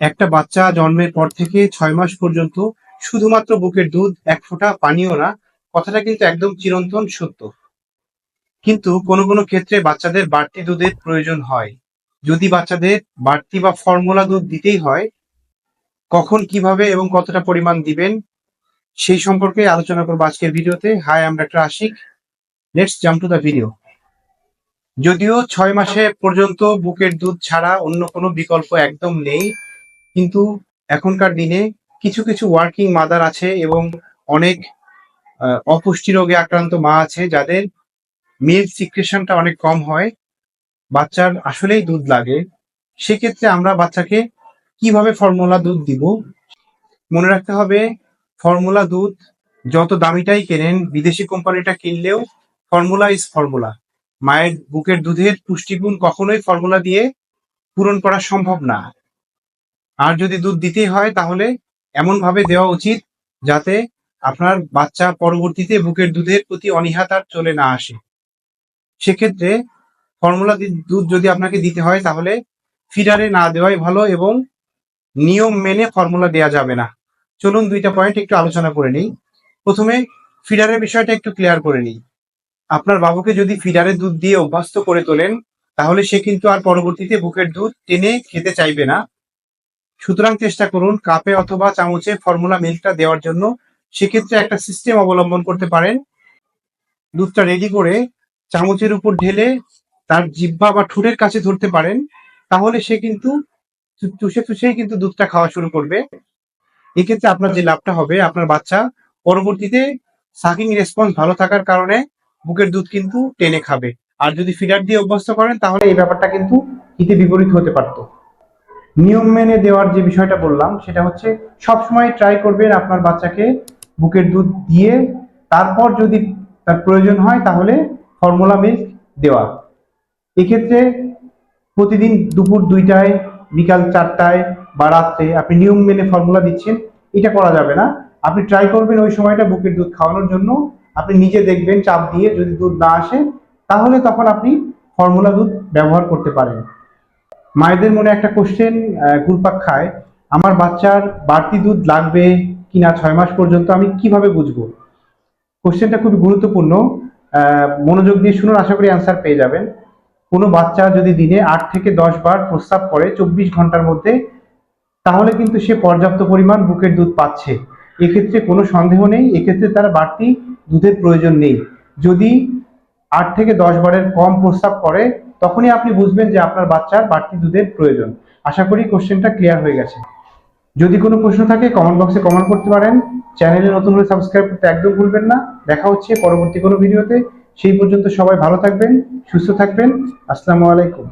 একটা বাচ্চা জন্মের পর থেকে ছয় মাস পর্যন্ত শুধুমাত্র বুকের দুধ, এক ফোঁটা পানিও না, কথাটা কিন্তু একদম চিরন্তন সত্য। কিন্তু কোনো কোনো ক্ষেত্রে বাচ্চাদের বাড়তি দুধের প্রয়োজন হয়। যদি বাচ্চাদের বাড়তি বা ফর্মুলা দুধ দিতেই হয়, কখন কীভাবে এবং কতটা পরিমাণ দিবেন, সেই সম্পর্কে আলোচনা করব আজকের ভিডিওতে। হাই আমরা একটা Ashiq let's jump to the video যদিও ছয় মাসে পর্যন্ত বুকের দুধ ছাড়া অন্য কোনো বিকল্প একদম নেই কিন্তু এখনকার দিনে কিছু কিছু ওয়ার্কিং মাদার আছে এবং অনেক অপুষ্টি রোগে আক্রান্ত মা আছে যাদের মিল্ক সিক্রেশনটা অনেক কম হয়। বাচ্চার আসলেই দুধ লাগে। সেক্ষেত্রে আমরা বাচ্চাকে কীভাবে ফর্মুলা দুধ দিব? মনে রাখতে হবে ফর্মুলা দুধ যত দামিটাই কেনেন, বিদেশি কোম্পানিটা কিনলেও ফর্মুলা ইজ ফর্মুলা মায়ের বুকের দুধের পুষ্টিগুণ কখনোই ফর্মুলা দিয়ে পূরণ করা সম্ভব না। আর যদি দুধ দিতেই হয়, তাহলে এমন ভাবে দেওয়া উচিত যাতে আপনার বাচ্চা পরবর্তীতে বুকের দুধের প্রতি অনীহা তার চলে না আসে। সেক্ষেত্রে ফর্মুলা দুধ যদি আপনাকে দিতে হয়, তাহলে ফিডারে না দেওয়াই ভালো এবং নিয়ম মেনে ফর্মুলা দেওয়া যাবে না। চলুন দুইটা পয়েন্ট একটু আলোচনা করে নিই। প্রথমে ফিডারের বিষয়টা একটু ক্লিয়ার করে নিই। আপনার বাবুকে যদি ফিডারে দুধ দিয়ে অভ্যস্ত করে তোলেন, তাহলে সে কিন্তু আর পরবর্তীতে বুকের দুধ টেনে খেতে চাইবে না। সুতরাং চেষ্টা করুন কাপে অথবা চামচে ফর্মুলা মিল্কটা দেওয়ার জন্য। সেক্ষেত্রে একটা সিস্টেম অবলম্বন করতে পারেন। দুধটা রেডি করে চামচের উপর ঢেলে তার জিহ্বা বা ঠোঁটের কাছে ধরতে পারেন। তাহলে সে কিন্তু চুষে চুষেই কিন্তু দুধটা খাওয়া শুরু করবে। এক্ষেত্রে আপনার যে লাভটা হবে, আপনার বাচ্চা পরবর্তীতে সাকিং রেসপন্স ভালো থাকার কারণে বুকের দুধ কিন্তু টেনে খাবে। আর যদি ফিডার দিয়ে অভ্যস্ত করেন, তাহলে এই ব্যাপারটা কিন্তু হিতে বিপরীত হতে পারতো। নিয়ম মেনে দেওয়ার যে বিষয়টা বললাম, সেটা হচ্ছে সবসময় ট্রাই করবেন আপনার বাচ্চাকে বুকের দুধ দিয়ে, তারপর যদি তার প্রয়োজন হয় তাহলে ফর্মুলা মিল্ক দেওয়া। এক্ষেত্রে প্রতিদিন দুপুর দুইটায়, বিকাল চারটায় বা রাত্রে আপনি নিয়ম মেনে ফর্মুলা দিচ্ছেন, এটা করা যাবে না। আপনি ট্রাই করবেন ওই সময়টা বুকের দুধ খাওয়ানোর জন্য। আপনি নিজে দেখবেন চাপ দিয়ে যদি দুধ না আসে, তাহলে তখন আপনি ফর্মুলা দুধ ব্যবহার করতে পারেন। মায়েদের মনে একটা কোশ্চেন ঘুরপাক খায়, আমার বাচ্চার বাড়তি দুধ লাগবে কিনা ছয় মাস পর্যন্ত, আমি কীভাবে বুঝব? কোশ্চেনটা খুবই গুরুত্বপূর্ণ। মনোযোগ দিয়ে শুনুন, আশা করি অ্যান্সার পেয়ে যাবেন। কোনো বাচ্চা যদি দিনে আট থেকে দশ বার প্রস্রাব করে চব্বিশ ঘণ্টার মধ্যে, তাহলে কিন্তু সে পর্যাপ্ত পরিমাণ বুকের দুধ পাচ্ছে। এক্ষেত্রে কোনো সন্দেহ নেই, এক্ষেত্রে তার বাড়তি দুধের প্রয়োজন নেই। যদি আট থেকে দশ বারের কম প্রস্রাব করে তখনই আপনি বুঝবেন যে আপনার বাচ্চার বাড়তি দুধের প্রয়োজন। আশা করি কোশ্চেনটা ক্লিয়ার হয়ে গেছে। যদি কোনো প্রশ্ন থাকে কমেন্ট বক্সে কমেন্ট করতে পারেন। চ্যানেলে নতুন হলে সাবস্ক্রাইব করতে একদম ভুলবেন না। দেখা হচ্ছে পরবর্তী কোনো ভিডিওতে সেই পর্যন্ত সবাই ভালো থাকবেন, সুস্থ থাকবেন। আসসালামু আলাইকুম।